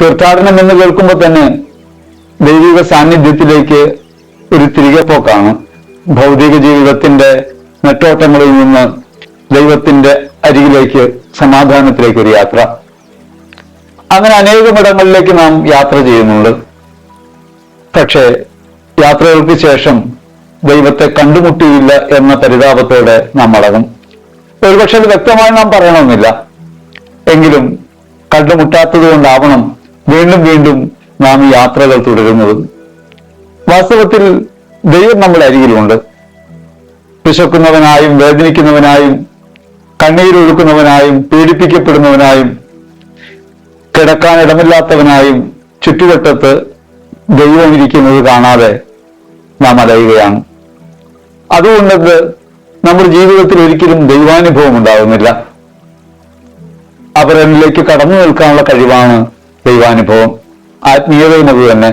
തീർത്ഥാടനം എന്ന് കേൾക്കുമ്പോൾ തന്നെ ദൈവിക സാന്നിധ്യത്തിലേക്ക് ഒരു തിരികെ പോക്കാണ്. ഭൗതിക ജീവിതത്തിന്റെ നെട്ടോട്ടങ്ങളിൽ നിന്ന് ദൈവത്തിന്റെ അരികിലേക്ക് സമാധാനത്തിലേക്ക് ഒരു യാത്ര. അങ്ങനെ അനേകം ഇടങ്ങളിലേക്ക് നാം യാത്ര ചെയ്യുന്നുണ്ട്. പക്ഷേ യാത്രകൾക്ക് ശേഷം ദൈവത്തെ കണ്ടുമുട്ടിയില്ല എന്ന പരിതാപത്തോടെ നാം മടങ്ങും ഒരുപക്ഷെ വ്യക്തമായി നാം പറയണമെന്നില്ല. എങ്കിലും കണ്ടുമുട്ടാത്തത് കൊണ്ടാവണം വീണ്ടും വീണ്ടും നാം യാത്രകൾ തുടരുന്നത്. വാസ്തവത്തിൽ ദൈവം നമ്മുടെ അരികിലുണ്ട്. വിശക്കുന്നവനായും വേദനിക്കുന്നവനായും കണ്ണീരൊഴുക്കുന്നവനായും പീഡിപ്പിക്കപ്പെടുന്നവനായും കിടക്കാൻ ഇടമില്ലാത്തവനായും ചുറ്റുവട്ടത്ത് ദൈവം ഇരിക്കുന്നത് കാണാതെ നാം അലയുകയാണ്. അതുകൊണ്ടത് നമ്മുടെ ജീവിതത്തിൽ ഒരിക്കലും ദൈവാനുഭവം ഉണ്ടാകുന്നില്ല അവരിലേക്ക് കടന്നു നിൽക്കാനുള്ള കഴിവാണ് ദൈവാനുഭവം. ആത്മീയതയും അത് തന്നെ